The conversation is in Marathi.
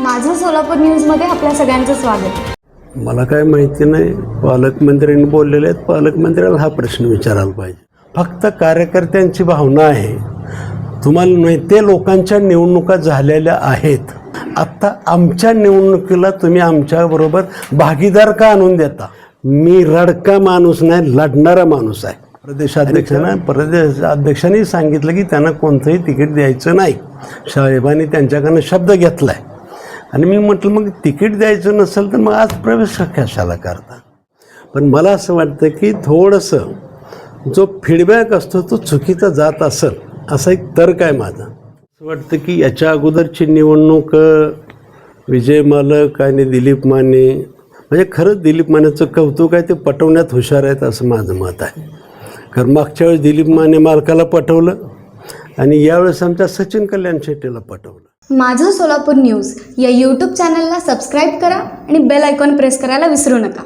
माझं सोलापूर न्यूजमध्ये आपल्या सगळ्यांचं स्वागत. मला काय माहिती नाही पालकमंत्र्यांनी बोललेले आहेत पालकमंत्र्याला हा प्रश्न विचारायला पाहिजे. फक्त कार्यकर्त्यांची भावना आहे. तुम्हाला नाही ते लोकांच्या निवडणुका झालेल्या आहेत. आत्ता आमच्या निवडणुकीला तुम्ही आमच्याबरोबर भागीदार का आणून देता? मी रडका माणूस नाही लढणारा माणूस आहे. प्रदेशाध्यक्षांना प्रदेश अध्यक्षांनी सांगितलं की त्यांना कोणतंही तिकीट द्यायचं नाही. साहेबांनी त्यांच्याकडनं शब्द घेतला आहे आणि मी म्हटलं मग तिकीट द्यायचं नसेल तर मग आज प्रवेश कशाला करता? पण मला असं वाटतं की थोडंसं जो फीडबॅक असतो तो चुकीचा जात असेल असा एक तर्क आहे माझा. असं वाटतं की याच्या अगोदरची निवडणूक विजय मालक आणि दिलीप माने म्हणजे खरंच दिलीप मानेचं कौतुक आहे ते पटवण्यात हुशार आहेत असं माझं मत आहे. कारण मागच्या वेळेस दिलीप माने मालकाला पटवलं आणि यावेळेस आमच्या सचिन कल्याण शेट्टीला पाठवलं. माझं सोलापूर न्यूज या यूट्यूब चॅनलला सबस्क्राईब करा आणि बेल आयकॉन प्रेस करायला विसरू नका.